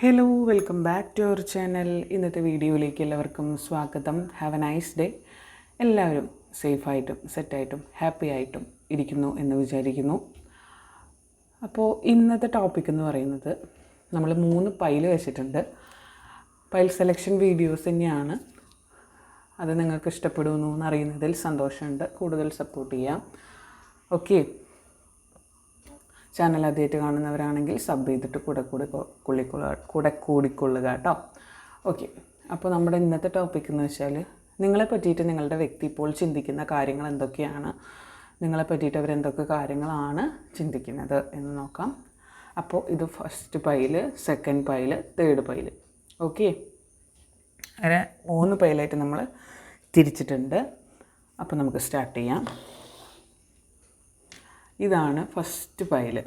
Hello welcome back to our channel ഇന്നത്തെ വീഡിയോയിലേക്ക് എല്ലാവർക്കും സ്വാഗതം. ഹാവ് എ നൈസ് ഡേ എല്ലാവരും സേഫായിട്ടും സെറ്റായിട്ടും ഹാപ്പി ആയിട്ടും ഇരിക്കുന്നു എന്ന് വിചാരിക്കുന്നു. അപ്പോൾ ഇന്നത്തെ ടോപ്പിക് എന്ന് പറയുന്നത് നമ്മൾ മൂന്ന് പൈൽ വെച്ചിട്ടുണ്ട്. പൈൽ സെലക്ഷൻ വീഡിയോസ് തന്നെയാണ്. അത് നിങ്ങൾക്ക് ഇഷ്ടപ്പെടുന്നു എന്നറിയുന്നതിൽ സന്തോഷമുണ്ട്. കൂടുതൽ സപ്പോർട്ട് ചെയ്യാം. ഓക്കെ ചാനൽ ആദ്യമായിട്ട് കാണുന്നവരാണെങ്കിൽ സബ് ചെയ്തിട്ട് കൂടെ കൂടെ കൊള്ളിക്കൊള്ളുക കൂടെ കൂടിക്കൊള്ളുക കേട്ടോ. ഓക്കെ അപ്പോൾ നമ്മുടെ ഇന്നത്തെ ടോപ്പിക് എന്ന് വെച്ചാൽ നിങ്ങളെ പറ്റിയിട്ട് നിങ്ങളുടെ വ്യക്തി ഇപ്പോൾ ചിന്തിക്കുന്ന കാര്യങ്ങൾ എന്തൊക്കെയാണ്? നിങ്ങളെ പറ്റിയിട്ട് അവരെന്തൊക്കെ കാര്യങ്ങളാണ് ചിന്തിക്കുന്നത് എന്ന് നോക്കാം. അപ്പോൾ ഇത് first pile second pile third pile okay അങ്ങനെ മൂന്ന് പൈലായിട്ട് നമ്മൾ തിരിച്ചിട്ടുണ്ട്. അപ്പോൾ നമുക്ക് സ്റ്റാർട്ട് ചെയ്യാം. ഇതാണ് ഫസ്റ്റ് പൈൽ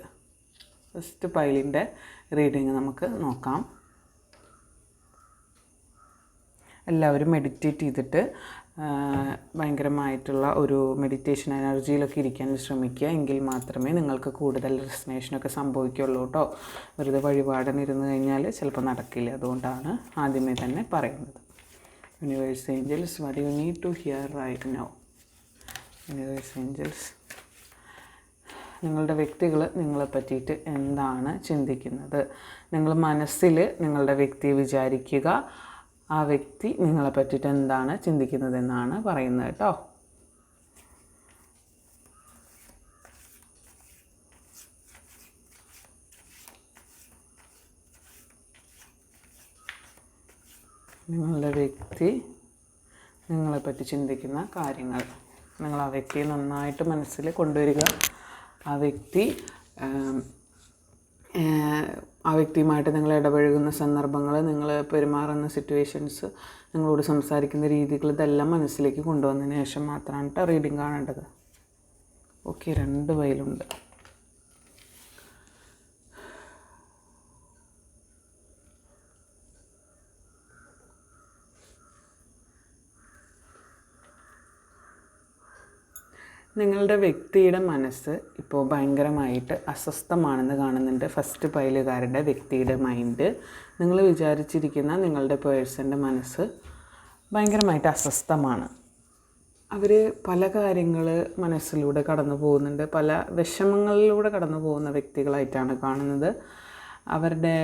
ഫസ്റ്റ് പൈലിന്റെ റീഡിങ് നമുക്ക് നോക്കാം. എല്ലാവരും മെഡിറ്റേറ്റ് ചെയ്തിട്ട് ഭയങ്കരമായിട്ടുള്ള ഒരു മെഡിറ്റേഷൻ എനർജിയിലൊക്കെ ഇരിക്കാൻ ശ്രമിക്കുക. എങ്കിൽ മാത്രമേ നിങ്ങൾക്ക് കൂടുതൽ റെസിനേഷനൊക്കെ സംഭവിക്കുള്ളൂ കേട്ടോ. വെറുതെ ഇരുന്നു കഴിഞ്ഞാൽ ചിലപ്പോൾ നടക്കില്ല. അതുകൊണ്ടാണ് ആദ്യമേ തന്നെ പറയുന്നത്. Universe angels what you need to hear right now universe angels നിങ്ങളുടെ വ്യക്തികൾ നിങ്ങളെ പറ്റിയിട്ട് എന്താണ് ചിന്തിക്കുന്നത്? നിങ്ങൾ മനസ്സിൽ നിങ്ങളുടെ വ്യക്തിയെ വിചാരിക്കുക ആ വ്യക്തി നിങ്ങളെ പറ്റിയിട്ട് എന്താണ് ചിന്തിക്കുന്നതെന്നാണ് പറയുന്നത് കേട്ടോ. നിങ്ങളുടെ വ്യക്തി നിങ്ങളെപ്പറ്റി ചിന്തിക്കുന്ന കാര്യങ്ങൾ. നിങ്ങൾ ആ വ്യക്തിയെ നന്നായിട്ട് മനസ്സിൽ കൊണ്ടുവരിക. ആ വ്യക്തി ആം, വ്യക്തിയുമായിട്ട് നിങ്ങൾ ഇടപഴകുന്ന സന്ദർഭങ്ങൾ നിങ്ങൾ പെരുമാറുന്ന സിറ്റുവേഷൻസ് നിങ്ങളോട് സംസാരിക്കുന്ന രീതികൾ ഇതെല്ലാം മനസ്സിലേക്ക് കൊണ്ടുവന്നതിന് ശേഷം മാത്രമാണ് റീഡിങ് കാണേണ്ടത്. ഓക്കെ രണ്ട് വയലുണ്ട്. നിങ്ങളുടെ വ്യക്തിയുടെ മനസ്സ് ഇപ്പോൾ ഭയങ്കരമായിട്ട് അസ്വസ്ഥമാണെന്ന് കാണുന്നുണ്ട്. ഫസ്റ്റ് പൈലുകാരുടെ വ്യക്തിയുടെ മൈൻഡ് നിങ്ങൾ വിചാരിച്ചിരിക്കുന്ന നിങ്ങളുടെ പേഴ്സന്റെ മനസ്സ് ഭയങ്കരമായിട്ട് അസ്വസ്ഥമാണ്. അവർ പല കാര്യങ്ങൾ മനസ്സിലൂടെ കടന്നു പോകുന്നുണ്ട്. പല വിഷമങ്ങളിലൂടെ കടന്നു പോകുന്ന വ്യക്തികളായിട്ടാണ് കാണുന്നത്. അവരുടെ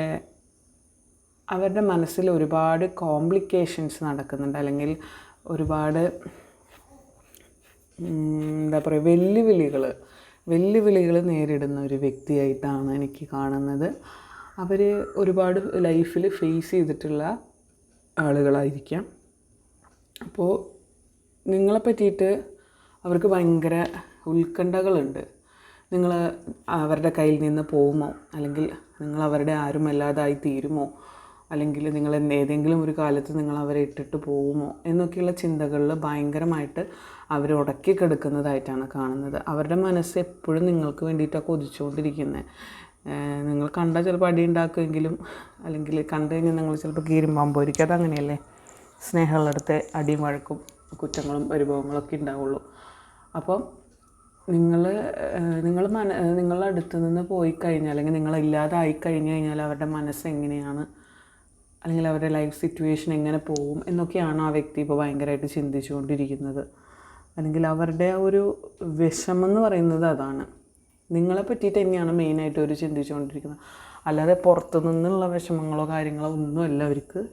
അവരുടെ മനസ്സിൽ ഒരുപാട് കോംപ്ലിക്കേഷൻസ് നടക്കുന്നുണ്ട്. അല്ലെങ്കിൽ ഒരുപാട് എന്താ പറയുക വെല്ലുവിളികൾ വെല്ലുവിളികൾ നേരിടുന്ന ഒരു വ്യക്തിയായിട്ടാണ് എനിക്ക് കാണുന്നത്. അവർ ഒരുപാട് ലൈഫിൽ ഫേസ് ചെയ്തിട്ടുള്ള ആളുകളായിരിക്കാം. അപ്പോൾ നിങ്ങളെ പറ്റിയിട്ട് അവർക്ക് ഭയങ്കര ഉത്കണ്ഠകളുണ്ട്. നിങ്ങൾ അവരുടെ കയ്യിൽ നിന്ന് പോകുമോ? അല്ലെങ്കിൽ നിങ്ങൾ അവരുടെ ആരുമല്ലാതായി തീരുമോ? അല്ലെങ്കിൽ നിങ്ങൾ ഏതെങ്കിലും ഒരു കാലത്ത് നിങ്ങൾ അവരെ ഇട്ടിട്ട് പോകുമോ? എന്നൊക്കെയുള്ള ചിന്തകളിൽ ഭയങ്കരമായിട്ട് അവർ ഉടക്കി കിടക്കുന്നതായിട്ടാണ് കാണുന്നത്. അവരുടെ മനസ്സ് എപ്പോഴും നിങ്ങൾക്ക് വേണ്ടിയിട്ടാണ് കൊതിച്ചുകൊണ്ടിരിക്കുന്നത് നിങ്ങൾ കണ്ടാൽ ചിലപ്പോൾ അടി ഉണ്ടാക്കുമെങ്കിലും അല്ലെങ്കിൽ കണ്ടു കഴിഞ്ഞാൽ നിങ്ങൾ ചിലപ്പോൾ കീരുമ്പാമ്പോയിരിക്കും അതങ്ങനെയല്ലേ സ്നേഹമുള്ളിടത്തെ അടിയും വഴക്കും കുറ്റങ്ങളും പരിഭവങ്ങളൊക്കെ ഉണ്ടാവുള്ളൂ. അപ്പം നിങ്ങൾ നിങ്ങൾ മന നിങ്ങളുടെ അടുത്ത് നിന്ന് പോയി കഴിഞ്ഞാൽ അല്ലെങ്കിൽ നിങ്ങളില്ലാതായി കഴിഞ്ഞ് കഴിഞ്ഞാൽ അവരുടെ മനസ്സ് എങ്ങനെയാണ് അല്ലെങ്കിൽ അവരുടെ ലൈഫ് സിറ്റുവേഷൻ എങ്ങനെ പോകും എന്നൊക്കെയാണ് ആ വ്യക്തി ഇപ്പോൾ ഭയങ്കരമായിട്ട് ചിന്തിച്ചുകൊണ്ടിരിക്കുന്നത്. അല്ലെങ്കിൽ അവരുടെ ഒരു വിഷമം എന്ന് പറയുന്നത് അതാണ്. നിങ്ങളെ പറ്റിയിട്ട് തന്നെയാണ് മെയിനായിട്ട് അവർ ചിന്തിച്ചുകൊണ്ടിരിക്കുന്നത്. അല്ലാതെ പുറത്തു നിന്നുള്ള വിഷമങ്ങളോ കാര്യങ്ങളോ ഒന്നുമല്ല അവർക്ക്.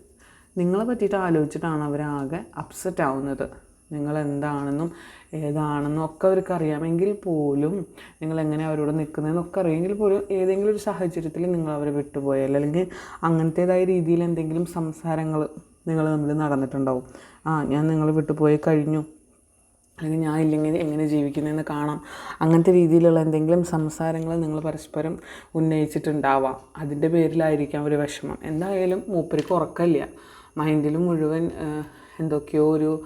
നിങ്ങളെ പറ്റിയിട്ട് ആലോചിച്ചിട്ടാണ് അവരാകെ അപ്സെറ്റ് ആവുന്നത്. നിങ്ങൾ എന്താണെന്നും ഏതാണെന്നും ഒക്കെ അവർക്ക് അറിയാമെങ്കിൽ പോലും നിങ്ങൾ എങ്ങനെ അവരോട് നിൽക്കുന്നതെന്നൊക്കെ അറിയാമെങ്കിൽ പോലും ഏതെങ്കിലും ഒരു സാഹചര്യത്തിൽ നിങ്ങൾ അവരെ വിട്ടുപോയാൽ അല്ലെങ്കിൽ അങ്ങനത്തേതായ രീതിയിൽ എന്തെങ്കിലും സംസാരങ്ങൾ നിങ്ങൾ തമ്മിൽ നടന്നിട്ടുണ്ടാവും. ആ ഞാൻ നിങ്ങൾ വിട്ടുപോയി കഴിഞ്ഞു. അല്ലെങ്കിൽ ഞാൻ ഇല്ലെങ്കിൽ എങ്ങനെ ജീവിക്കുന്നതെന്ന് കാണാം. അങ്ങനത്തെ രീതിയിലുള്ള എന്തെങ്കിലും സംസാരങ്ങൾ നിങ്ങൾ പരസ്പരം ഉന്നയിച്ചിട്ടുണ്ടാവാം. അതിന്റെ പേരിലായിരിക്കാം ഒരു വിഷമം. എന്തായാലും മൂപ്പരിക്ക് ഉറക്കമില്ല. മൈൻഡിൽ മുഴുവൻ എന്തൊക്കെയോ ഒരു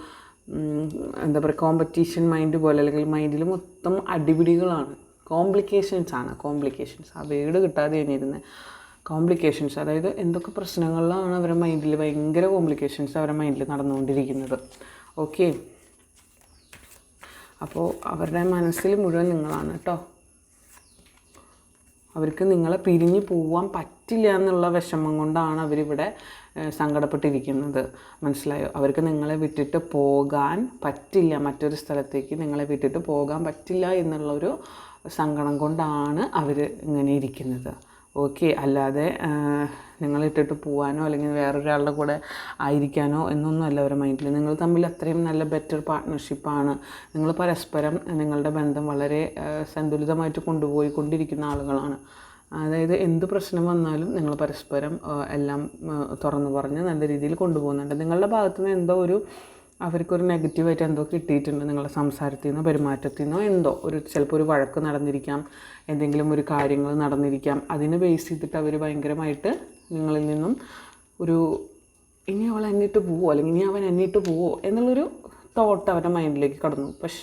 എന്താ പറയുക കോമ്പറ്റീഷൻ മൈൻഡ് പോലെ അല്ലെങ്കിൽ മൈൻഡിൽ മൊത്തം അടിപിടികളാണ്. കോംപ്ലിക്കേഷൻസ് ആണ്. കോംപ്ലിക്കേഷൻസ് ആ വീട് കിട്ടാതെ കഴിഞ്ഞിരുന്നത് കോംപ്ലിക്കേഷൻസ് അതായത് എന്തൊക്കെ പ്രശ്നങ്ങളിലാണ് അവരുടെ മൈൻഡിൽ ഭയങ്കര കോംപ്ലിക്കേഷൻസ് അവരുടെ മൈൻഡിൽ നടന്നുകൊണ്ടിരിക്കുന്നത്. ഓക്കെ അപ്പോൾ അവരുടെ മനസ്സിൽ മുഴുവൻ നിങ്ങളാണ് കേട്ടോ. അവർക്ക് നിങ്ങളെ പിരിഞ്ഞു പോവാൻ പറ്റില്ല എന്നുള്ള വിഷമം കൊണ്ടാണ് അവരിവിടെ സങ്കടപ്പെട്ടിരിക്കുന്നത്. മനസ്സിലായോ? അവർക്ക് നിങ്ങളെ വിട്ടിട്ട് പോകാൻ പറ്റില്ല. മറ്റൊരു സ്ഥലത്തേക്ക് നിങ്ങളെ വിട്ടിട്ട് പോകാൻ പറ്റില്ല എന്നുള്ളൊരു സങ്കടം കൊണ്ടാണ് അവർ ഇങ്ങനെ ഇരിക്കുന്നത്. ഓക്കെ അല്ലാതെ നിങ്ങൾ ഇട്ടിട്ട് പോകാനോ അല്ലെങ്കിൽ വേറൊരാളുടെ കൂടെ ആയിരിക്കാനോ എന്നൊന്നുമല്ല അവരുടെ മൈൻഡിൽ നിങ്ങൾ തമ്മിൽ അത്രയും നല്ല ബെറ്റർ പാർട്ട്ണർഷിപ്പാണ് നിങ്ങൾ പരസ്പരം നിങ്ങളുടെ ബന്ധം വളരെ സന്തുലിതമായിട്ട് കൊണ്ടുപോയി കൊണ്ടിരിക്കുന്ന ആളുകളാണ്. അതായത് എന്ത് പ്രശ്നം വന്നാലും നിങ്ങൾ പരസ്പരം എല്ലാം തുറന്നു പറഞ്ഞ് നല്ല രീതിയിൽ കൊണ്ടുപോകുന്നുണ്ട്. നിങ്ങളുടെ ഭാഗത്തുനിന്ന് എന്തോ ഒരു അവർക്കൊരു നെഗറ്റീവായിട്ട് എന്തോ കിട്ടിയിട്ടുണ്ട് നിങ്ങളുടെ സംസാരത്തിൽ നിന്നോ പെരുമാറ്റത്തിൽ നിന്നോ എന്തോ. ഒരു ചിലപ്പോൾ ഒരു വഴക്ക് നടന്നിരിക്കാം എന്തെങ്കിലും ഒരു കാര്യങ്ങൾ നടന്നിരിക്കാം. അതിനെ ബേസ് ചെയ്തിട്ട് അവർ ഭയങ്കരമായിട്ട് നിങ്ങളിൽ നിന്നും ഒരു ഇനി അവൾ എന്നിട്ട് പോവോ? അല്ലെങ്കിൽ ഇനി അവൻ എന്നിട്ട് പോവോ? എന്നുള്ളൊരു തോട്ട് അവരുടെ മൈൻഡിലേക്ക് കടന്നു. പക്ഷെ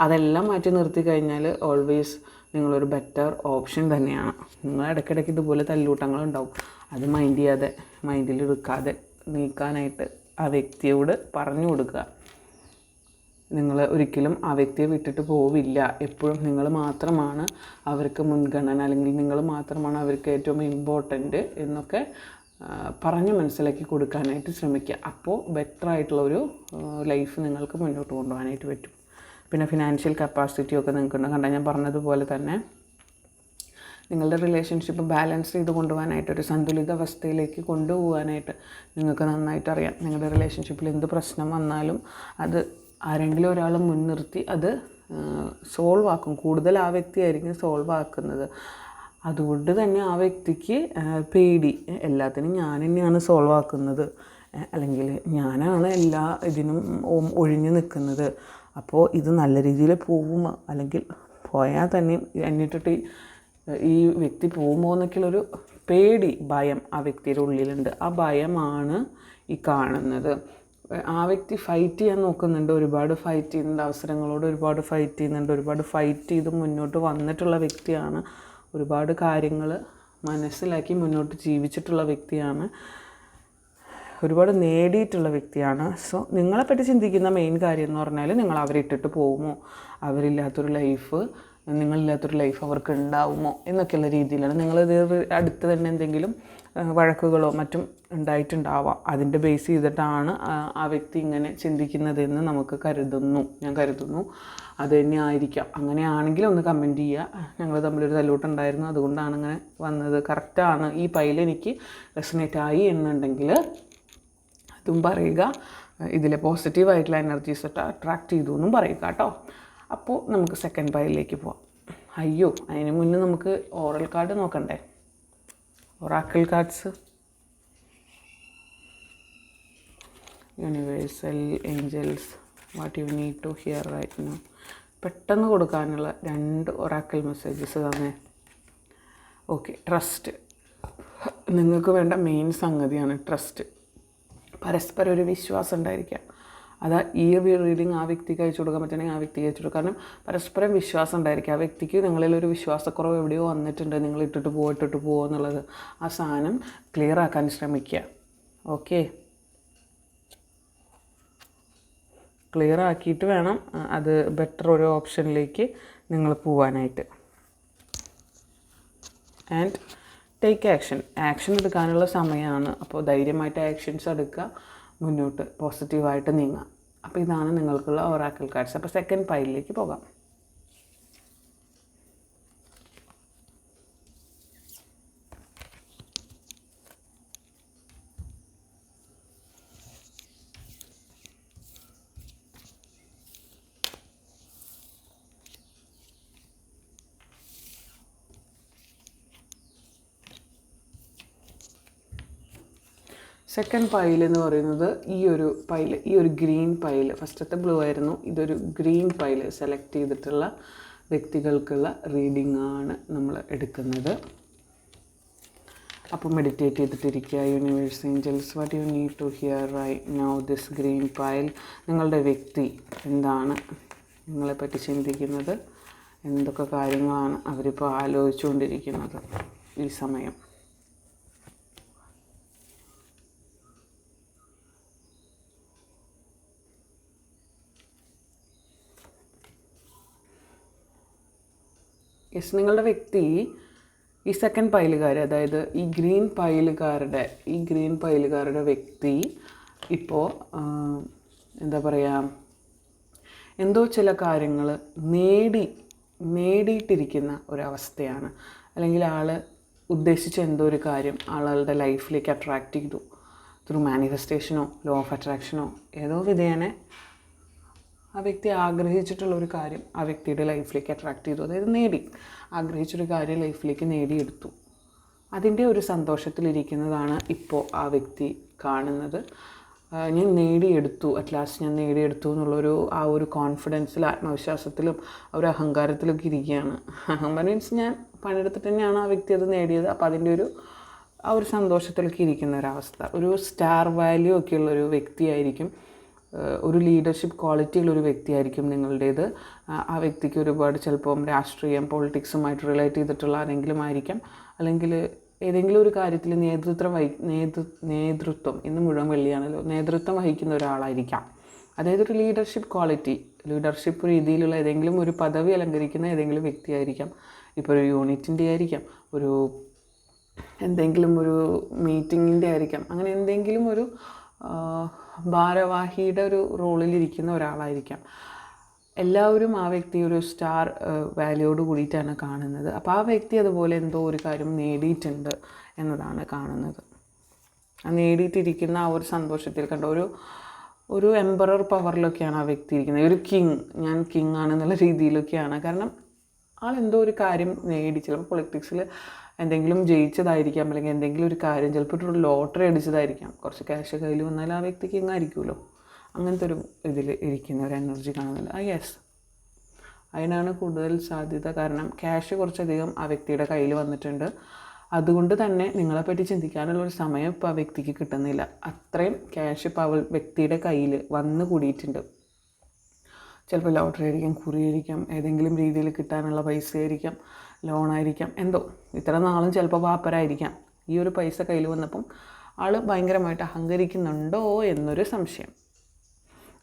അതെല്ലാം മാറ്റി നിർത്തി കഴിഞ്ഞാൽ ഓൾവേസ് നിങ്ങളൊരു ബെറ്റർ ഓപ്ഷൻ തന്നെയാണ്. നിങ്ങൾ ഇടയ്ക്കിടയ്ക്ക് ഇതുപോലെ തല്ലൂട്ടങ്ങളുണ്ടാവും അത് മൈൻഡ് ചെയ്യാതെ മൈൻഡിൽ എടുക്കാതെ നീക്കാനായിട്ട് ആ വ്യക്തിയോട് പറഞ്ഞു കൊടുക്കുക. നിങ്ങൾ ഒരിക്കലും ആ വ്യക്തിയെ വിട്ടിട്ട് പോവില്ല. എപ്പോഴും നിങ്ങൾ മാത്രമാണ് അവർക്ക് മുൻഗണന അല്ലെങ്കിൽ നിങ്ങൾ മാത്രമാണ് അവർക്ക് ഏറ്റവും ഇമ്പോർട്ടന്റ് എന്നൊക്കെ പറഞ്ഞു മനസ്സിലാക്കി കൊടുക്കാനായിട്ട് ശ്രമിക്കുക. അപ്പോൾ ബെറ്റർ ആയിട്ടുള്ളൊരു ലൈഫ് നിങ്ങൾക്ക് മുന്നോട്ട് കൊണ്ടുപോകാനായിട്ട് പറ്റും. പിന്നെ ഫിനാൻഷ്യൽ കപ്പാസിറ്റി ഒക്കെ നിങ്ങൾക്കുണ്ട്. കണ്ട? ഞാൻ പറഞ്ഞതുപോലെ തന്നെ നിങ്ങളുടെ റിലേഷൻഷിപ്പ് ബാലൻസ് ചെയ്ത് കൊണ്ടുപോകാനായിട്ട് ഒരു സന്തുലിതാവസ്ഥയിലേക്ക് കൊണ്ടുപോകാനായിട്ട് നിങ്ങൾക്ക് നന്നായിട്ട് അറിയാം. നിങ്ങളുടെ റിലേഷൻഷിപ്പിൽ എന്ത് പ്രശ്നം വന്നാലും അത് ആരെങ്കിലും ഒരാൾ മുൻനിർത്തി അത് സോൾവ് ആക്കും. കൂടുതൽ ആ വ്യക്തിയായിരിക്കും സോൾവ് ആക്കുന്നത്. അതുകൊണ്ട് തന്നെ ആ വ്യക്തിക്ക് പേടി. എല്ലാത്തിനും ഞാൻ തന്നെയാണ് സോൾവ് ആക്കുന്നത്. അല്ലെങ്കിൽ ഞാനാണ് എല്ലാ ഇതിനും ഒഴിഞ്ഞു നിൽക്കുന്നത്. അപ്പോൾ ഇത് നല്ല രീതിയിൽ പോകുമോ അല്ലെങ്കിൽ പോയാൽ തന്നെ എന്നിട്ടിട്ട് ഈ- വ്യക്തി പോകുമോ എന്നൊക്കെയുള്ളൊരു പേടി ഭയം ആ വ്യക്തിയുടെ ഉള്ളിലുണ്ട്. ആ ഭയമാണ് ഈ കാണുന്നത്. ആ വ്യക്തി ഫൈറ്റ് ചെയ്യാൻ നോക്കുന്നുണ്ട്. ഒരുപാട് ഫൈറ്റ് ചെയ്യുന്നുണ്ട്. അവസരങ്ങളോട് ഒരുപാട് ഫൈറ്റ് ചെയ്യുന്നുണ്ട്. ഒരുപാട് ഫൈറ്റ് ചെയ്ത് മുന്നോട്ട് വന്നിട്ടുള്ള വ്യക്തിയാണ്. ഒരുപാട് കാര്യങ്ങൾ മനസ്സിലാക്കി മുന്നോട്ട് ജീവിച്ചിട്ടുള്ള വ്യക്തിയാണ്. ഒരുപാട് നേടിയിട്ടുള്ള വ്യക്തിയാണ്. സോ നിങ്ങളെപ്പറ്റി ചിന്തിക്കുന്ന മെയിൻ കാര്യം എന്ന് പറഞ്ഞാൽ നിങ്ങൾ അവരിട്ടിട്ട് പോകുമോ? അവരില്ലാത്തൊരു ലൈഫ് നിങ്ങളില്ലാത്തൊരു ലൈഫ് അവർക്ക് ഉണ്ടാവുമോ എന്നൊക്കെയുള്ള രീതിയിലാണ്. നിങ്ങളിത് അടുത്ത് തന്നെ എന്തെങ്കിലും വഴക്കുകളോ മറ്റും ഉണ്ടായിട്ടുണ്ടാവാം. അതിന്റെ ബേസ് ചെയ്തിട്ടാണ് ആ വ്യക്തി ഇങ്ങനെ ചിന്തിക്കുന്നതെന്ന് നമുക്ക് കരുതുന്നു. ഞാൻ കരുതുന്നു അത് തന്നെ ആയിരിക്കാം. അങ്ങനെയാണെങ്കിൽ ഒന്ന് കമന്റ് ചെയ്യുക. ഞങ്ങൾ തമ്മിലൊരു തലോട്ടുണ്ടായിരുന്നു അതുകൊണ്ടാണ് അങ്ങനെ വന്നത്. കറക്റ്റാണ് ഈ പൈൽ എനിക്ക് റെസനേറ്റ് ആയി എന്നുണ്ടെങ്കിൽ അതും പറയുക. ഇതിലെ പോസിറ്റീവായിട്ടുള്ള എനർജീസ് അട്രാക്റ്റ് ചെയ്തു എന്നും പറയുക കേട്ടോ. അപ്പോൾ നമുക്ക് സെക്കൻഡ് പൈലിലേക്ക് പോവാം. അയ്യോ അതിന് മുന്നേ നമുക്ക് ഓറൽ കാർഡ് നോക്കണ്ടേ? Oracle cards universal angels what you need to hear right now പെട്ടെന്ന് കൊടുക്കാനുള്ള രണ്ട് ഒറാക്കിൾ മെസ്സേജസ് തന്നെ. ഓക്കെ ട്രസ്റ്റ് നിങ്ങൾക്ക് വേണ്ട മെയിൻ സംഗതിയാണ് ട്രസ്റ്റ് പരസ്പരം ഒരു വിശ്വാസം ഉണ്ടായിരിക്കാം. അതാ ഈ റീഡിങ് ആ വ്യക്തിക്ക് അയച്ചു കൊടുക്കാൻ പറ്റുകയാണെങ്കിൽ ആ വ്യക്തിക്ക് അയച്ചു കൊടുക്കാം. കാരണം പരസ്പരം വിശ്വാസം ഉണ്ടായിരിക്കും. ആ വ്യക്തിക്ക് നിങ്ങളിൽ ഒരു വിശ്വാസക്കുറവ് എവിടെയോ വന്നിട്ടുണ്ട്. നിങ്ങൾ ഇട്ടിട്ട് പോ ഇട്ടിട്ട് പോകുമോ എന്നുള്ളത്. ആ സാധനം ക്ലിയർ ആക്കാൻ ശ്രമിക്കുക. ഓക്കെ ക്ലിയർ ആക്കിയിട്ട് വേണം അത് ബെറ്റർ ഒരു ഓപ്ഷനിലേക്ക് നിങ്ങൾ പോവാനായിട്ട്. ആൻഡ് ടേക്ക് ആക്ഷൻ ആക്ഷൻ എടുക്കാനുള്ള സമയമാണ്. അപ്പോൾ ധൈര്യമായിട്ട് ആക്ഷൻസ് എടുക്കുക. മുന്നോട്ട് പോസിറ്റീവായിട്ട് നീങ്ങാം. അപ്പോൾ ഇതാണ് നിങ്ങൾക്കുള്ള ഒറാക്കൽ കാർഡ്സ് അപ്പോൾ സെക്കൻഡ് പൈലിലേക്ക് പോകാം. സെക്കൻഡ് പൈൽ എന്ന് പറയുന്നത് ഈ ഒരു പൈൽ ഈ ഒരു ഗ്രീൻ പൈൽ ഫസ്റ്റത്തെ ബ്ലൂ ആയിരുന്നു. ഇതൊരു ഗ്രീൻ പൈൽ സെലക്ട് ചെയ്തിട്ടുള്ള വ്യക്തികൾക്കുള്ള റീഡിംഗ് ആണ് നമ്മൾ എടുക്കുന്നത്. അപ്പോൾ meditate ചെയ്തിട്ടിരിക്കുക. Universe angels what you need to hear right now this green pile നിങ്ങളുടെ വ്യക്തി എന്താണ്? നിങ്ങളെപ്പറ്റി ചിന്തിക്കുന്നത്? എന്തൊക്കെ കാര്യങ്ങളാണ് അവരിപ്പോൾ ആലോചിച്ചുകൊണ്ടിരിക്കുന്നത് ഈ സമയം? യെസ് നിങ്ങളുടെ വ്യക്തി ഈ സെക്കൻഡ് പൈലുകാർ അതായത് ഈ ഗ്രീൻ പൈലുകാരുടെ ഈ ഗ്രീൻ പൈലുകാരുടെ വ്യക്തി ഇപ്പോൾ എന്താ പറയുക എന്തോ ചില കാര്യങ്ങൾ നേടി നേടിയിട്ടിരിക്കുന്ന ഒരവസ്ഥയാണ്. അല്ലെങ്കിൽ ആൾ ഉദ്ദേശിച്ച എന്തോ ഒരു കാര്യം ആളുകളുടെ ലൈഫിലേക്ക് അട്രാക്റ്റ് ചെയ്തു. ത്രൂ മാനിഫെസ്റ്റേഷനോ ലോ ഓഫ് അട്രാക്ഷനോ ഏതോ വിധേയനെ ആ വ്യക്തി ആഗ്രഹിച്ചിട്ടുള്ള ഒരു കാര്യം ആ വ്യക്തിയുടെ ലൈഫിലേക്ക് അട്രാക്ട് ചെയ്തു. അതായത് നേടി. ആഗ്രഹിച്ചൊരു കാര്യം ലൈഫിലേക്ക് നേടിയെടുത്തു. അതിന്റെ ഒരു സന്തോഷത്തിലിരിക്കുന്നതാണ് ഇപ്പോൾ ആ വ്യക്തി കാണുന്നത്. ഞാൻ നേടിയെടുത്തു. അറ്റ് ലാസ്റ്റ് ഞാൻ നേടിയെടുത്തു എന്നുള്ളൊരു ആ ഒരു കോൺഫിഡൻസിൽ ആത്മവിശ്വാസത്തിലും ഒരു അഹങ്കാരത്തിലൊക്കെ ഇരിക്കുകയാണ്. അഹങ്കാരം മീൻസ് ഞാൻ പണിയെടുത്തിട്ട് തന്നെയാണ് ആ വ്യക്തി അത് നേടിയത്. അപ്പോൾ അതിന്റെ ഒരു ആ ഒരു സന്തോഷത്തിലൊക്കെ ഇരിക്കുന്ന ഒരവസ്ഥ. ഒരു സ്റ്റാർ വാല്യൂ ഒക്കെ ഉള്ള ഒരു വ്യക്തിയായിരിക്കും ഒരു ലീഡർഷിപ്പ് ക്വാളിറ്റി ഉള്ള ഒരു വ്യക്തിയായിരിക്കും നിങ്ങളുടേത്. ആ- വ്യക്തിക്ക് ഒരുപാട് ചിലപ്പം രാഷ്ട്രീയം പൊളിറ്റിക്സുമായിട്ട് റിലേറ്റ് ചെയ്തിട്ടുള്ള ആരെങ്കിലും ആയിരിക്കാം. അല്ലെങ്കിൽ ഏതെങ്കിലും ഒരു കാര്യത്തിൽ നേതൃത്വം വഹി നേതൃ നേതൃത്വം ഇന്ന് മുഴുവൻ വെള്ളിയാണല്ലോ നേതൃത്വം വഹിക്കുന്ന ഒരാളായിരിക്കാം. അതായത് ഒരു ലീഡർഷിപ്പ് ക്വാളിറ്റി ലീഡർഷിപ്പ് രീതിയിലുള്ള ഏതെങ്കിലും ഒരു പദവി അലങ്കരിക്കുന്ന ഏതെങ്കിലും വ്യക്തിയായിരിക്കാം. ഇപ്പോൾ ഒരു യൂണിറ്റിന്റെ ആയിരിക്കാം ഒരു എന്തെങ്കിലും ഒരു മീറ്റിങ്ങിന്റെ ആയിരിക്കാം. അങ്ങനെ എന്തെങ്കിലും ഒരു ഭാരവാഹിയുടെ ഒരു റോളിലിരിക്കുന്ന ഒരാളായിരിക്കാം. എല്ലാവരും ആ വ്യക്തി ഒരു സ്റ്റാർ വാല്യൂയോട് കൂടിയിട്ടാണ് കാണുന്നത്. അപ്പോൾ ആ വ്യക്തി അതുപോലെ എന്തോ ഒരു കാര്യം നേടിയിട്ടുണ്ട് എന്നതാണ് കാണുന്നത്. ആ നേടിയിട്ടിരിക്കുന്ന ആ ഒരു സന്തോഷത്തിൽ കണ്ട ഒരു ഒരു എംപറർ പവറിലൊക്കെയാണ് ആ വ്യക്തി ഇരിക്കുന്നത്. ഒരു കിങ് ഞാൻ കിങ് ആണെന്നുള്ള രീതിയിലൊക്കെയാണ്. കാരണം ആൾ എന്തോ ഒരു കാര്യം നേടി ചിലപ്പോൾ പൊളിറ്റിക്സിൽ എന്തെങ്കിലും ജയിച്ചതായിരിക്കാം അല്ലെങ്കിൽ എന്തെങ്കിലും ഒരു കാര്യം ചിലപ്പോൾ ഒരു ലോട്ടറി അടിച്ചതായിരിക്കാം. കുറച്ച് ക്യാഷ് കയ്യിൽ വന്നാൽ ആ വ്യക്തിക്ക് എങ്ങായിരിക്കുമല്ലോ അങ്ങനത്തെ ഒരു ഇതിൽ ഇരിക്കുന്ന ഒരു എനർജി കാണുന്നുണ്ട് ആ യെസ് അതിനാണ് കൂടുതൽ സാധ്യത. കാരണം ക്യാഷ് കുറച്ചധികം ആ വ്യക്തിയുടെ കയ്യിൽ വന്നിട്ടുണ്ട്. അതുകൊണ്ട് തന്നെ നിങ്ങളെപ്പറ്റി ചിന്തിക്കാനുള്ള ഒരു സമയം ഇപ്പോൾ ആ വ്യക്തിക്ക് കിട്ടുന്നില്ല. അത്രയും ക്യാഷ് ഇപ്പോൾ അവൾ വ്യക്തിയുടെ കയ്യിൽ വന്നു കൂടിയിട്ടുണ്ട്. ചിലപ്പോൾ ലോട്ടറി ആയിരിക്കാം കുറി ആയിരിക്കാം ഏതെങ്കിലും രീതിയിൽ കിട്ടാനുള്ള പൈസ ആയിരിക്കാം ലോണായിരിക്കാം. എന്തോ. ഇത്ര നാളും ചിലപ്പോൾ വാപ്പരായിരിക്കാം. ഈ ഒരു പൈസ കയ്യിൽ വന്നപ്പം ആൾ ഭയങ്കരമായിട്ട് അഹങ്കരിക്കുന്നുണ്ടോ എന്നൊരു സംശയം.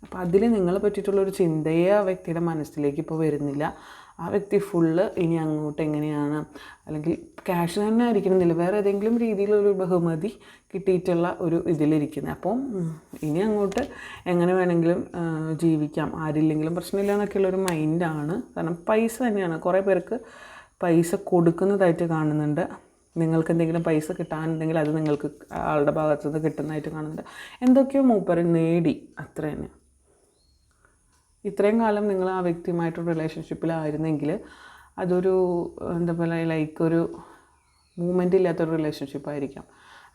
അപ്പോൾ അതിൽ നിങ്ങളെ പറ്റിയിട്ടുള്ളൊരു ചിന്തയെ ആ വ്യക്തിയുടെ മനസ്സിലേക്ക് ഇപ്പോൾ വരുന്നില്ല. ആ വ്യക്തി ഫുള്ള് ഇനി അങ്ങോട്ട് എങ്ങനെയാണ്? അല്ലെങ്കിൽ ക്യാഷ് തന്നെ ആയിരിക്കണമെന്നില്ല വേറെ ഏതെങ്കിലും രീതിയിലൊരു ബഹുമതി കിട്ടിയിട്ടുള്ള ഒരു ഇതിലിരിക്കുന്നത് അപ്പോൾ ഇനി അങ്ങോട്ട് എങ്ങനെ വേണമെങ്കിലും ജീവിക്കാം? ആരില്ലെങ്കിലും പ്രശ്നമില്ല എന്നൊക്കെയുള്ളൊരു മൈൻഡാണ് കാരണം പൈസ തന്നെയാണ്. കുറേ പേർക്ക് പൈസ കൊടുക്കുന്നതായിട്ട് കാണുന്നുണ്ട്. നിങ്ങൾക്ക് എന്തെങ്കിലും പൈസ കിട്ടാനുണ്ടെങ്കിൽ അത് നിങ്ങൾക്ക് ആളുടെ ഭാഗത്തു നിന്ന് കിട്ടുന്നതായിട്ട് കാണുന്നുണ്ട്. എന്തൊക്കെയോ മൂപ്പര് നേടി അത്ര തന്നെ ഇത്രയും കാലം നിങ്ങൾ ആ വ്യക്തിയുമായിട്ടുള്ള റിലേഷൻഷിപ്പിലായിരുന്നെങ്കിൽ അതൊരു എന്താ പറയുക ലൈക്ക് ഒരു മൂവ്മെന്റ് ഇല്ലാത്തൊരു റിലേഷൻഷിപ്പ് ആയിരിക്കാം.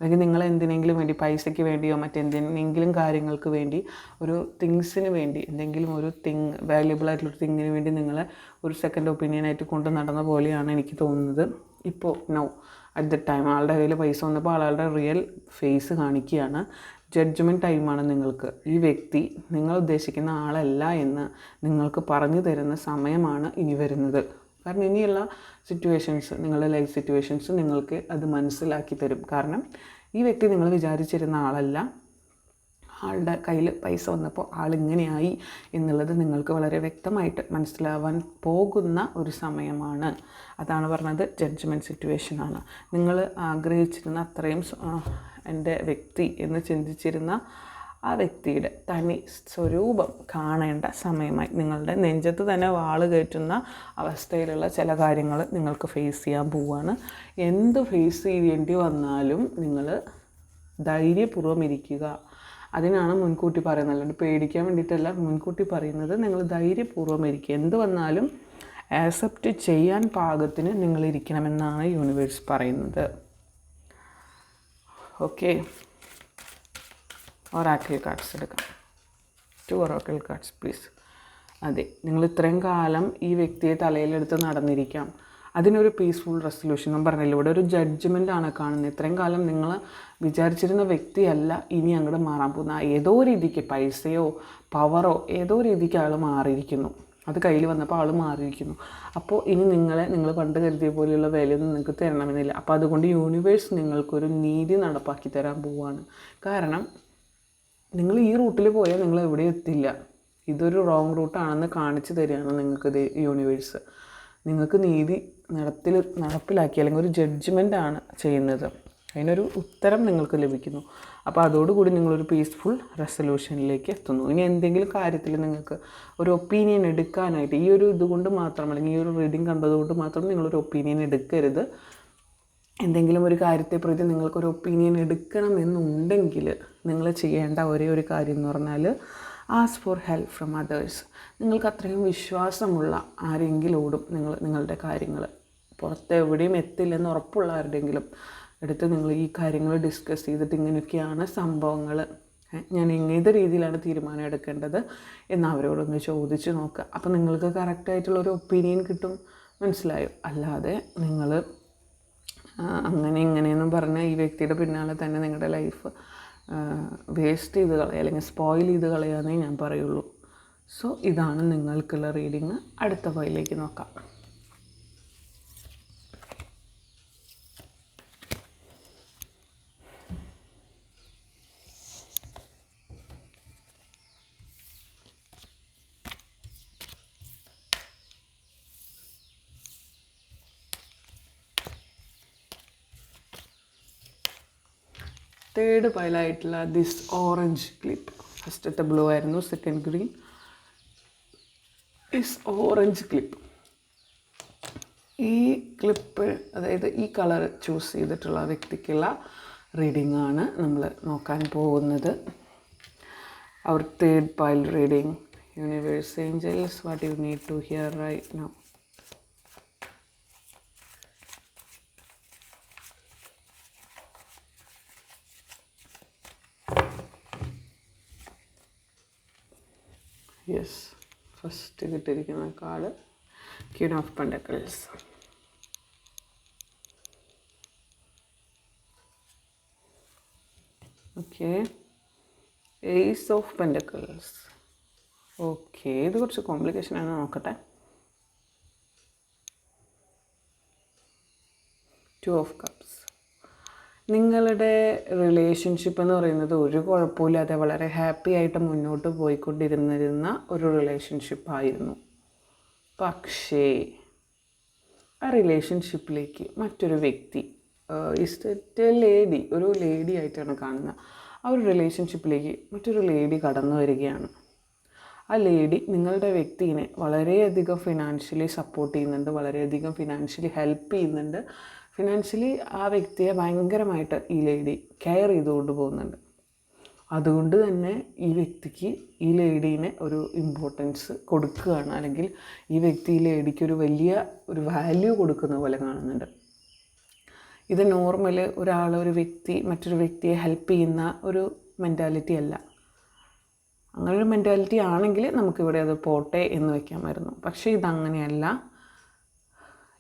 അല്ലെങ്കിൽ നിങ്ങൾ എന്തിനെങ്കിലും വേണ്ടി പൈസയ്ക്ക് വേണ്ടിയോ മറ്റെന്തെങ്കിലും കാര്യങ്ങൾക്ക് വേണ്ടി ഒരു തിങ്സിന് വേണ്ടി എന്തെങ്കിലും ഒരു തിങ് വാല്യുബിൾ ആയിട്ടുള്ള തിങ്ങിന് വേണ്ടി നിങ്ങൾ ഒരു സെക്കൻഡ് ഒപ്പീനിയനായിട്ട് കൊണ്ട് നടന്ന പോലെയാണ് എനിക്ക് തോന്നുന്നത്. ഇപ്പോൾ നൗ അറ്റ് ദ ടൈം ആളുടെ കയ്യിൽ പൈസ വന്നപ്പോൾ ആളുടെ റിയൽ ഫേസ് കാണിക്കുകയാണ്. ജഡ്ജ്മെന്റ് ടൈമാണ് നിങ്ങൾക്ക്. ഈ വ്യക്തി നിങ്ങൾ ഉദ്ദേശിക്കുന്ന ആളല്ല എന്ന് നിങ്ങൾക്ക് പറഞ്ഞു തരുന്ന സമയമാണ് ഇനി വരുന്നത്. കാരണം ഇനിയുള്ള സിറ്റുവേഷൻസ് നിങ്ങളുടെ ലൈഫ് സിറ്റുവേഷൻസ് നിങ്ങൾക്ക് അത് മനസ്സിലാക്കി തരും. കാരണം ഈ വ്യക്തി നിങ്ങൾ വിചാരിച്ചിരുന്ന ആളല്ല. ആളുടെ കയ്യിൽ പൈസ വന്നപ്പോൾ ആളിങ്ങനെയായി എന്നുള്ളത് നിങ്ങൾക്ക് വളരെ വ്യക്തമായിട്ട് മനസ്സിലാവാൻ പോകുന്ന ഒരു സമയമാണ്. അതാണ് പറഞ്ഞത് ജഡ്ജ്മെന്റ് സിറ്റുവേഷനാണ് നിങ്ങൾ ആഗ്രഹിച്ചിരുന്ന അത്രയും എന്റെ വ്യക്തി എന്ന് ചിന്തിച്ചിരുന്ന ആ വ്യക്തിയുടെ തനി സ്വരൂപം കാണേണ്ട സമയമായി. നിങ്ങളുടെ നെഞ്ചത്ത് തന്നെ വാൾ കയറ്റുന്ന അവസ്ഥയിലുള്ള ചില കാര്യങ്ങൾ നിങ്ങൾക്ക് ഫേസ് ചെയ്യാൻ പോവുകയാണ് എന്ത് ഫേസ് ചെയ്യേണ്ടി വന്നാലും നിങ്ങൾ ധൈര്യപൂർവം ഇരിക്കുക. അതിനാണ് മുൻകൂട്ടി പറയുന്നത്. അല്ലാണ്ട് പേടിക്കാൻ വേണ്ടിയിട്ടല്ല. മുൻകൂട്ടി പറയുന്നത് നിങ്ങൾ ധൈര്യപൂർവം ഇരിക്കുക. എന്ത് വന്നാലും ആക്സെപ്റ്റ് ചെയ്യാൻ പാകത്തിന് നിങ്ങൾ ഇരിക്കണമെന്നാണ് യൂണിവേഴ്സ് പറയുന്നത്. ഓക്കെ ഒറാക്കിൾ കാർഡ്സ് എടുക്കാം. ടു ഒറാക്കിൾ കാർഡ്സ് പ്ലീസ് അതെ നിങ്ങൾ ഇത്രയും കാലം ഈ വ്യക്തിയെ തലയിലെടുത്ത് നടന്നിരിക്കാം. അതിനൊരു പീസ്ഫുൾ റെസൊല്യൂഷൻ ഞാൻ പറഞ്ഞില്ല ഇവിടെ ഒരു ജഡ്ജ്മെന്റ് ആണ് കാണുന്നത്. ഇത്രയും കാലം നിങ്ങൾ വിചാരിച്ചിരുന്ന വ്യക്തിയല്ല ഇനി അങ്ങോട്ട് മാറാൻ പോകുന്ന ഏതോ രീതിക്ക് പൈസയോ പവറോ ഏതോ രീതിക്ക് ആൾ മാറിയിരിക്കുന്നു. അത് കയ്യിൽ വന്നപ്പോൾ ആൾ മാറിയിരിക്കുന്നു. അപ്പോൾ ഇനി നിങ്ങളെ നിങ്ങൾ പണ്ട് കരുതിയ പോലെയുള്ള വിലയൊന്നും നിങ്ങൾക്ക് തരണമെന്നില്ല. അപ്പോൾ അതുകൊണ്ട് യൂണിവേഴ്സ് നിങ്ങൾക്കൊരു നീതി നടപ്പാക്കി തരാൻ പോവുകയാണ് കാരണം നിങ്ങൾ ഈ റൂട്ടിൽ പോയാൽ നിങ്ങൾ എവിടെ എത്തില്ല. ഇതൊരു റോങ് റൂട്ടാണെന്ന് കാണിച്ചു തരികയാണ് നിങ്ങൾക്ക് ഇത് യൂണിവേഴ്സ് നിങ്ങൾക്ക് നീതി നടത്തിൽ നടപ്പിലാക്കി അല്ലെങ്കിൽ ഒരു ജഡ്ജ്മെന്റ് ആണ് ചെയ്യുന്നത്. അതിനൊരു ഉത്തരം നിങ്ങൾക്ക് ലഭിക്കുന്നു. അപ്പോൾ അതോടുകൂടി നിങ്ങളൊരു പീസ്ഫുൾ റെസൊല്യൂഷനിലേക്ക് എത്തുന്നു. ഇനി എന്തെങ്കിലും കാര്യത്തിൽ നിങ്ങൾക്ക് ഒരു ഒപ്പീനിയൻ എടുക്കാനായിട്ട് ഈ ഒരു ഇതുകൊണ്ട് മാത്രം അല്ലെങ്കിൽ ഈ ഒരു റീഡിങ് കണ്ടതുകൊണ്ട് മാത്രം നിങ്ങളൊരു ഒപ്പീനിയൻ എടുക്കരുത്. എന്തെങ്കിലും ഒരു കാര്യത്തെ പ്രതി നിങ്ങൾക്കൊരു ഒപ്പീനിയൻ എടുക്കണം എന്നുണ്ടെങ്കിൽ നിങ്ങൾ ചെയ്യേണ്ട ഒരേ ഒരു കാര്യം എന്ന് പറഞ്ഞാൽ ask for help from others നിങ്ങൾക്ക് അത്രയും വിശ്വാസമുള്ള ആരെങ്കിലോടും നിങ്ങൾ നിങ്ങളുടെ കാര്യങ്ങൾ പുറത്ത് എവിടെയും എത്തില്ലെന്ന് ഉറപ്പുള്ള ആരുടെയെങ്കിലും എടുത്ത് നിങ്ങൾ ഈ കാര്യങ്ങൾ ഡിസ്കസ് ചെയ്തിട്ട് ഇങ്ങനെയൊക്കെയാണ് സംഭവങ്ങൾ ഞാൻ ഏത് രീതിയിലാണ് തീരുമാനം എടുക്കേണ്ടത് എന്ന് അവരോടൊന്ന് ചോദിച്ച് നോക്കുക അപ്പം നിങ്ങൾക്ക് കറക്റ്റായിട്ടുള്ളൊരു ഒപ്പീനിയൻ കിട്ടും. മനസ്സിലായോ? അല്ലാതെ നിങ്ങൾ അങ്ങനെ ഇങ്ങനെയെന്നും പറഞ്ഞ് ഈ വ്യക്തിയുടെ പിന്നാലെ തന്നെ നിങ്ങളുടെ ലൈഫ് വേസ്റ്റ് ചെയ്ത് കളയുക അല്ലെങ്കിൽ സ്പോയിൽ ചെയ്ത് കളയാന്നേ ഞാൻ പറയുള്ളൂ. സോ ഇതാണ് നിങ്ങൾക്കുള്ള റീഡിങ് അടുത്ത ഫയലിലേക്ക് നോക്കാം. തേർഡ് പൈലായിട്ടുള്ള ദിസ് ഓറഞ്ച് ക്ലിപ്പ് ഫസ്റ്റത്തെ ബ്ലൂ ആയിരുന്നു second green is orange clip ഈ ക്ലിപ്പ് അതായത് ഈ കളർ ചൂസ് ചെയ്തിട്ടുള്ള വ്യക്തിക്കുള്ള റീഡിംഗ് ആണ് നമ്മൾ നോക്കാൻ പോകുന്നത്. Our third pile reading universe angels what you need to hear right now yes first കിട്ടിയിരിക്കുന്ന card queen of pentacles okay ace of pentacles okay ഇത് കുറച്ച് കോംപ്ലിക്കേഷൻ ആണ് നോക്കട്ടെ. ടു ഓഫ് കപ്സ് നിങ്ങളുടെ റിലേഷൻഷിപ്പ് എന്ന് പറയുന്നത് ഒരു കുഴപ്പമില്ലാതെ വളരെ ഹാപ്പി ആയിട്ട് മുന്നോട്ട് പോയിക്കൊണ്ടിരുന്നിരുന്ന ഒരു റിലേഷൻഷിപ്പായിരുന്നു പക്ഷേ ആ റിലേഷൻഷിപ്പിലേക്ക് മറ്റൊരു വ്യക്തി ഇസ്റ്റ് ലേഡി ഒരു ലേഡി ആയിട്ടാണ് കാണുന്നത് ആ ഒരു റിലേഷൻഷിപ്പിലേക്ക് മറ്റൊരു ലേഡി കടന്നു വരികയാണ്. ആ ലേഡി നിങ്ങളുടെ വ്യക്തിനെ വളരെയധികം ഫിനാൻഷ്യലി സപ്പോർട്ട് ചെയ്യുന്നുണ്ട് വളരെയധികം ഫിനാൻഷ്യലി ഹെൽപ്പ് ചെയ്യുന്നുണ്ട്. ഫിനാൻഷ്യലി ആ വ്യക്തിയെ ഭയങ്കരമായിട്ട് ഈ ലേഡി കെയർ ചെയ്തുകൊണ്ട് പോകുന്നുണ്ട്. അതുകൊണ്ട് തന്നെ ഈ വ്യക്തിക്ക് ഈ ലേഡീനെ ഒരു ഇമ്പോർട്ടൻസ് കൊടുക്കുകയാണ്. അല്ലെങ്കിൽ ഈ വ്യക്തി ഈ ലേഡിക്ക് ഒരു വലിയ ഒരു വാല്യൂ കൊടുക്കുന്ന പോലെ കാണുന്നുണ്ട്. ഇത് നോർമൽ ഒരാൾ ഒരു വ്യക്തി മറ്റൊരു വ്യക്തിയെ ഹെൽപ്പ് ചെയ്യുന്ന ഒരു മെന്റാലിറ്റി അല്ല. അങ്ങനെ ഒരു മെന്റാലിറ്റി ആണെങ്കിൽ നമുക്കിവിടെ അത് പോട്ടെ എന്ന് വയ്ക്കാമായിരുന്നു പക്ഷേ ഇതങ്ങനെയല്ല.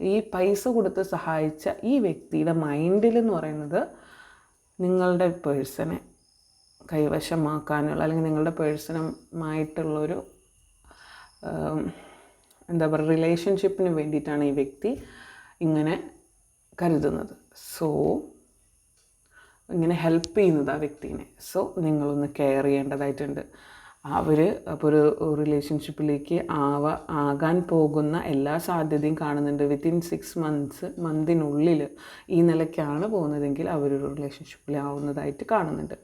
ഈ പൈസ കൊടുത്ത് സഹായിച്ച ഈ വ്യക്തിയുടെ മൈൻഡിൽ എന്ന് പറയുന്നത് നിങ്ങളുടെ പേഴ്സണെ കൈവശമാക്കാനുള്ള അല്ലെങ്കിൽ നിങ്ങളുടെ പേഴ്സണുമായിട്ടുള്ളൊരു എന്താ പറയുക റിലേഷൻഷിപ്പിന് വേണ്ടിയിട്ടാണ് ഈ വ്യക്തി ഇങ്ങനെ കരുതുന്നത്. സോ ഇങ്ങനെ ഹെൽപ്പ് ചെയ്യുന്നത് ആ വ്യക്തിനെ. സോ നിങ്ങളൊന്ന് കെയർ ചെയ്യേണ്ടതായിട്ടുണ്ട്. അവർ ഇപ്പോൾ ഒരു റിലേഷൻഷിപ്പിലേക്ക് ആവ ആകാൻ പോകുന്ന എല്ലാ സാധ്യതയും കാണുന്നുണ്ട്. വിത്തിൻ സിക്സ് മന്ത്സ് മന്തിനുള്ളിൽ ഈ നിലയ്ക്കാണ് പോകുന്നതെങ്കിൽ അവരൊരു റിലേഷൻഷിപ്പിലാവുന്നതായിട്ട് കാണുന്നുണ്ട്.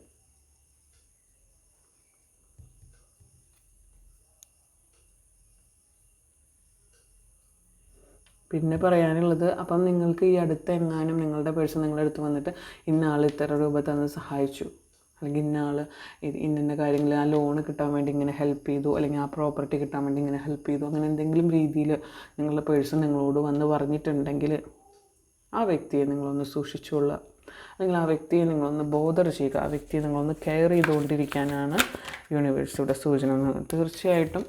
പിന്നെ പറയാനുള്ളത് അപ്പം നിങ്ങൾക്ക് ഈ അടുത്ത് എങ്ങാനും നിങ്ങളുടെ പേഴ്സൺ നിങ്ങളുടെ അടുത്ത് വന്നിട്ട് ഇന്ന ആൾ ഇത്ര രൂപ തന്ന് സഹായിച്ചു. അല്ലെങ്കിൽ ഇന്ന ആൾ ഇന്ന കാര്യങ്ങൾ ആ ലോണ് കിട്ടാൻ വേണ്ടി ഇങ്ങനെ ഹെൽപ്പ് ചെയ്തു അല്ലെങ്കിൽ ആ പ്രോപ്പർട്ടി കിട്ടാൻ വേണ്ടി ഇങ്ങനെ ഹെൽപ്പ് ചെയ്തു അങ്ങനെ എന്തെങ്കിലും രീതിയിൽ നിങ്ങളുടെ പേഴ്സൺ നിങ്ങളോട് വന്ന് പറഞ്ഞിട്ടുണ്ടെങ്കിൽ ആ വ്യക്തിയെ നിങ്ങളൊന്ന് സൂക്ഷിച്ചുകൊള്ളുക. അല്ലെങ്കിൽ ആ വ്യക്തിയെ നിങ്ങളൊന്ന് ബോധർ ചെയ്യുക. ആ വ്യക്തിയെ നിങ്ങളൊന്ന് കെയർ ചെയ്തുകൊണ്ടിരിക്കാനാണ് യൂണിവേഴ്സിറ്റിയുടെ സൂചന തീർച്ചയായിട്ടും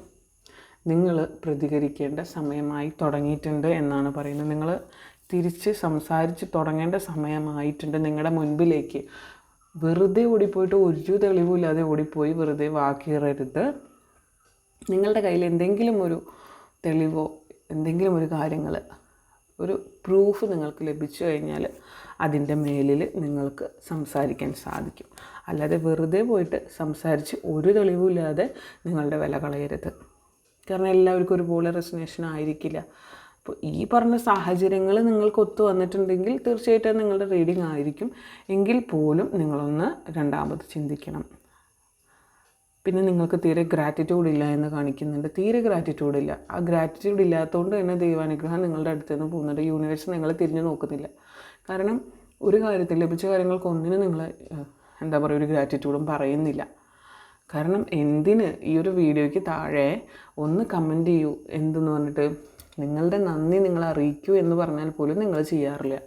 നിങ്ങൾ പ്രതികരിക്കേണ്ട സമയമായി തുടങ്ങിയിട്ടുണ്ട് എന്നാണ് പറയുന്നത്. നിങ്ങൾ തിരിച്ച് സംസാരിച്ച് തുടങ്ങേണ്ട സമയമായിട്ടുണ്ട് നിങ്ങളുടെ മുൻപിലേക്ക്. വെറുതെ ഓടിപ്പോയിട്ട് ഒരു തെളിവുമില്ലാതെ ഓടിപ്പോയി വെറുതെ വാക്കേറരുത് നിങ്ങളുടെ കയ്യിൽ എന്തെങ്കിലും ഒരു തെളിവോ എന്തെങ്കിലും ഒരു കാര്യങ്ങൾ ഒരു പ്രൂഫ് നിങ്ങൾക്ക് ലഭിച്ചു കഴിഞ്ഞാൽ അതിന്റെ മേലിൽ നിങ്ങൾക്ക് സംസാരിക്കാൻ സാധിക്കും. അല്ലാതെ വെറുതെ പോയിട്ട് സംസാരിച്ച് ഒരു തെളിവുമില്ലാതെ നിങ്ങളുടെ വില കളയരുത്. കാരണം എല്ലാവർക്കും ഒരുപോലെ റെസിനേഷൻ ആയിരിക്കില്ല. അപ്പോൾ ഈ പറഞ്ഞ സാഹചര്യങ്ങൾ നിങ്ങൾക്ക് ഒത്തു വന്നിട്ടുണ്ടെങ്കിൽ തീർച്ചയായിട്ടും നിങ്ങളുടെ റീഡിംഗ് ആയിരിക്കും. എങ്കിൽ പോലും നിങ്ങളൊന്ന് രണ്ടാമത് ചിന്തിക്കണം. പിന്നെ നിങ്ങൾക്ക് തീരെ ഗ്രാറ്റിറ്റ്യൂഡ് ഇല്ല എന്ന് കാണിക്കുന്നുണ്ട്. തീരെ ഗ്രാറ്റിറ്റ്യൂഡ് ഇല്ല. ആ ഗ്രാറ്റിറ്റ്യൂഡ് ഇല്ലാത്തതുകൊണ്ട് തന്നെ ദൈവാനുഗ്രഹം നിങ്ങളുടെ അടുത്ത് നിന്ന് പോകുന്നുണ്ട്. യൂണിവേഴ്സ് നിങ്ങളെ തിരിഞ്ഞു നോക്കുന്നില്ല. കാരണം ഒരു കാര്യത്തിൽ ലഭിച്ച കാര്യങ്ങൾക്ക് ഒന്നിനും നിങ്ങൾ എന്താ പറയുക ഒരു ഗ്രാറ്റിറ്റ്യൂഡും പറയുന്നില്ല. കാരണം എന്തിന് ഈ ഒരു വീഡിയോയ്ക്ക് താഴെ ഒന്ന് കമന്റ് ചെയ്യൂ. എന്തെന്ന് പറഞ്ഞിട്ട് നിങ്ങളുടെ നന്ദി നിങ്ങൾ അറിയിക്കൂ എന്ന് പറഞ്ഞാൽ പോലും നിങ്ങൾ ചെയ്യാറില്ല.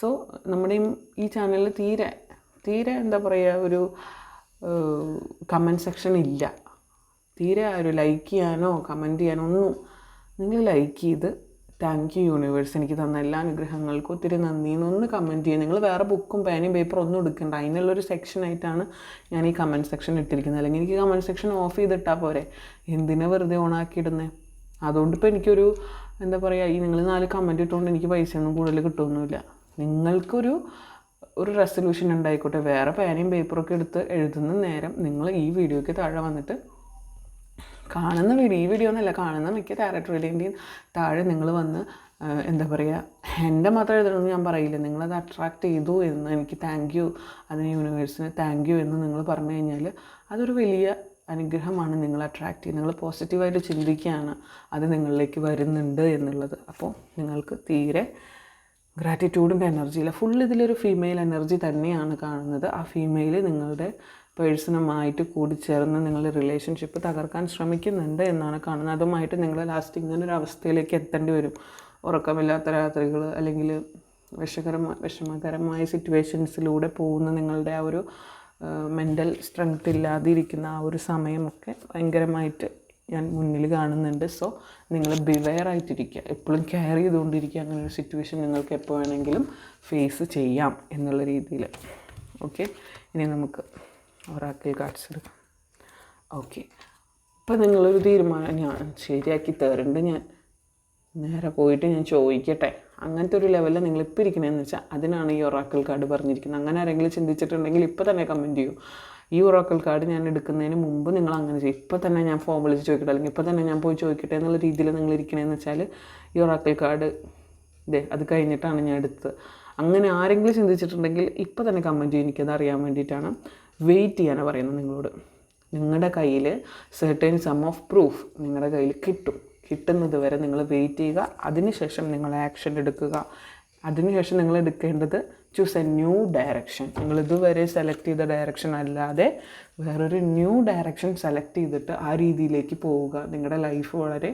സോ നമ്മുടെ ഈ- ചാനലിൽ തീരെ തീരെ എന്താ പറയുക ഒരു കമന്റ് സെക്ഷൻ ഇല്ല. തീരെ ഒരു ലൈക്ക് ചെയ്യാനോ കമന്റ് ചെയ്യാനോ ഒന്നും നിങ്ങൾ ലൈക്ക് ചെയ്ത് താങ്ക് യു യൂണിവേഴ്സ് എനിക്ക് തന്ന എല്ലാ അനുഗ്രഹങ്ങൾക്കും ഒത്തിരി നന്ദി. എന്നൊന്ന് കമന്റ് ചെയ്യുക നിങ്ങൾ വേറെ ബുക്കും പേനയും പേപ്പറും ഒന്നും എടുക്കണ്ട. അതിനുള്ളൊരു സെക്ഷനായിട്ടാണ് ഞാൻ ഈ കമന്റ് സെക്ഷൻ ഇട്ടിരിക്കുന്നത്. അല്ലെങ്കിൽ എനിക്ക് കമന്റ് സെക്ഷൻ ഓഫ് ചെയ്തിട്ടാൽ പോരെ. എന്തിനാ വെറുതെ ഓണാക്കി ഇടുന്നത് അതുകൊണ്ട് ഇപ്പോൾ എനിക്കൊരു എന്താ പറയുക ഈ നിങ്ങൾ നാല് കമന്റ് ഇട്ടുകൊണ്ട് എനിക്ക് പൈസയൊന്നും കൂടുതൽ കിട്ടുമൊന്നുമില്ല നിങ്ങൾക്കൊരു ഒരു റെസൊല്യൂഷൻ ഉണ്ടായിക്കോട്ടെ. വേറെ പേനയും പേപ്പറൊക്കെ എടുത്ത് എഴുതുന്ന നേരം നിങ്ങൾ ഈ വീഡിയോയ്ക്ക് താഴെ വന്നിട്ട് കാണുന്ന വീഡിയോ ഈ വീഡിയോ എന്നല്ല കാണുന്ന മിക്ക ക്യാരക്ടറിന്റെയും താഴെ നിങ്ങൾ വന്ന് എന്താ പറയുക എന്റെ മാത്രം എഴുതണമെന്ന് ഞാൻ പറയില്ല. നിങ്ങളത് അട്രാക്റ്റ് ചെയ്തു എന്ന് എനിക്ക് താങ്ക് യു അതിന് യൂണിവേഴ്സിന് താങ്ക് യു എന്ന് നിങ്ങൾ പറഞ്ഞു കഴിഞ്ഞാൽ അതൊരു വലിയ അനുഗ്രഹമാണ് നിങ്ങൾ അട്രാക്റ്റ് ചെയ്യുന്നത്. നിങ്ങൾ പോസിറ്റീവായിട്ട് ചിന്തിക്കുകയാണ്. അത് നിങ്ങളിലേക്ക് വരുന്നുണ്ട് എന്നുള്ളത്. അപ്പോൾ നിങ്ങൾക്ക് തീരെ ഗ്രാറ്റിറ്റ്യൂഡിന്റെ എനർജിയില്ല ഫുൾ ഇതിലൊരു ഫീമെയിൽ എനർജി തന്നെയാണ് കാണുന്നത്. ആ ഫീമെയിൽ നിങ്ങളുടെ പേഴ്സണുമായിട്ട് കൂടിച്ചേർന്ന് നിങ്ങളുടെ റിലേഷൻഷിപ്പ് തകർക്കാൻ ശ്രമിക്കുന്നുണ്ട് എന്നാണ് കാണുന്നത്. അതുമായിട്ട് നിങ്ങൾ ലാസ്റ്റ് ഇങ്ങനെ ഒരു അവസ്ഥയിലേക്ക് എത്തേണ്ടി വരും. ഉറക്കമില്ലാത്ത രാത്രികൾ അല്ലെങ്കിൽ വിഷകരമായ വിഷമകരമായ സിറ്റുവേഷൻസിലൂടെ പോകുന്ന നിങ്ങളുടെ ആ ഒരു മെന്റൽ സ്ട്രെങ്ത് ഇല്ലാതിരിക്കുന്ന ആ ഒരു സമയമൊക്കെ ഭയങ്കരമായിട്ട് ഞാൻ മുന്നിൽ കാണുന്നുണ്ട്. സോ നിങ്ങൾ ബിവെയർ ആയിട്ടിരിക്കുക. എപ്പോഴും കെയർ ചെയ്തുകൊണ്ടിരിക്കുക. അങ്ങനെ ഒരു സിറ്റുവേഷൻ നിങ്ങൾക്ക് എപ്പോൾ വേണമെങ്കിലും ഫേസ് ചെയ്യാം എന്നുള്ള രീതിയിൽ ഓക്കെ ഇനി നമുക്ക് ഒറാക്കിൾ കാർഡ്സ് എടുക്കാം. ഓക്കെ അപ്പം നിങ്ങളൊരു തീരുമാനം ഞാൻ ശരിയാക്കി തരുന്നുണ്ട് ഞാൻ. നേരെ പോയിട്ട് ഞാൻ ചോദിക്കട്ടെ. അങ്ങനത്തെ ഒരു ലെവലിൽ നിങ്ങൾ ഇപ്പോൾ ഇരിക്കണമെന്ന് വെച്ചാൽ അതിനാണ് ഈ ഒറാക്കൽ കാർഡ് പറഞ്ഞിരിക്കുന്നത്. അങ്ങനെ ആരെങ്കിലും ചിന്തിച്ചിട്ടുണ്ടെങ്കിൽ ഇപ്പോൾ തന്നെ കമന്റ് ചെയ്യൂ. ഈ ഒറാക്കൽ കാർഡ് ഞാൻ എടുക്കുന്നതിന് മുമ്പ് നിങ്ങൾ അങ്ങനെ ചെയ്യും. ഇപ്പോൾ തന്നെ ഞാൻ ഫോം വിളിച്ച് ചോദിക്കട്ടെ? അല്ലെങ്കിൽ ഇപ്പോൾ തന്നെ ഞാൻ പോയി ചോദിക്കട്ടെ എന്നുള്ള രീതിയിൽ നിങ്ങൾ ഇരിക്കണമെന്ന് വെച്ചാൽ ഈ ഒറാക്കൽ കാർഡ് ഇതേ അത് കഴിഞ്ഞിട്ടാണ് ഞാൻ എടുത്തത്. അങ്ങനെ ആരെങ്കിലും ചിന്തിച്ചിട്ടുണ്ടെങ്കിൽ ഇപ്പോൾ തന്നെ കമന്റ് ചെയ്യും. എനിക്കത് അറിയാൻ വേണ്ടിയിട്ടാണ്. വെയിറ്റ് ചെയ്യാനാണ് പറയുന്നത് നിങ്ങളോട്. നിങ്ങളുടെ കയ്യിൽ സെർട്ടൈൻ സം ഓഫ് പ്രൂഫ് നിങ്ങളുടെ കയ്യിൽ കിട്ടും. കിട്ടുന്നത് വരെ നിങ്ങൾ വെയിറ്റ് ചെയ്യുക. അതിനുശേഷം നിങ്ങൾ ആക്ഷൻ എടുക്കുക. അതിനുശേഷം നിങ്ങൾ എടുക്കേണ്ടത് ചൂസ് എ ന്യൂ ഡയറക്ഷൻ നിങ്ങൾ ഇതുവരെ സെലക്ട് ചെയ്ത ഡയറക്ഷൻ അല്ലാതെ വേറൊരു ന്യൂ ഡയറക്ഷൻ സെലക്ട് ചെയ്തിട്ട് ആ രീതിയിലേക്ക് പോവുക. നിങ്ങളുടെ ലൈഫ് വളരെ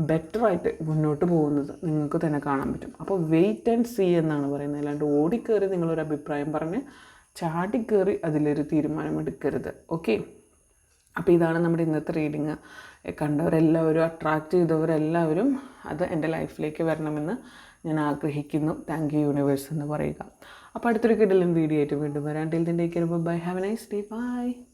ബെറ്ററായിട്ട് മുന്നോട്ട് പോകുന്നത് നിങ്ങൾക്ക് തന്നെ കാണാൻ പറ്റും. അപ്പോൾ വെയിറ്റ് ആൻഡ് സീ എന്നാണ് പറയുന്നത്. അല്ലാണ്ട് ഓടിക്കയറി നിങ്ങളൊരു അഭിപ്രായം പറഞ്ഞ് ചാടിക്കയറി അതിലൊരു തീരുമാനം എടുക്കരുത്. ഓക്കെ അപ്പോൾ ഇതാണ് നമ്മുടെ ഇന്നത്തെ റീഡിങ് കണ്ടവരെല്ലാവരും അട്രാക്റ്റ് ചെയ്തവരെല്ലാവരും അത് എന്റെ ലൈഫിലേക്ക് വരണമെന്ന് ഞാൻ ആഗ്രഹിക്കുന്നു. താങ്ക് യു യൂണിവേഴ്സ് എന്ന് പറയുക. അപ്പോൾ അടുത്തൊരു കിടലും വീഡിയോ ആയിട്ട് വീണ്ടും വരാം. Till then take care bye have a nice day bye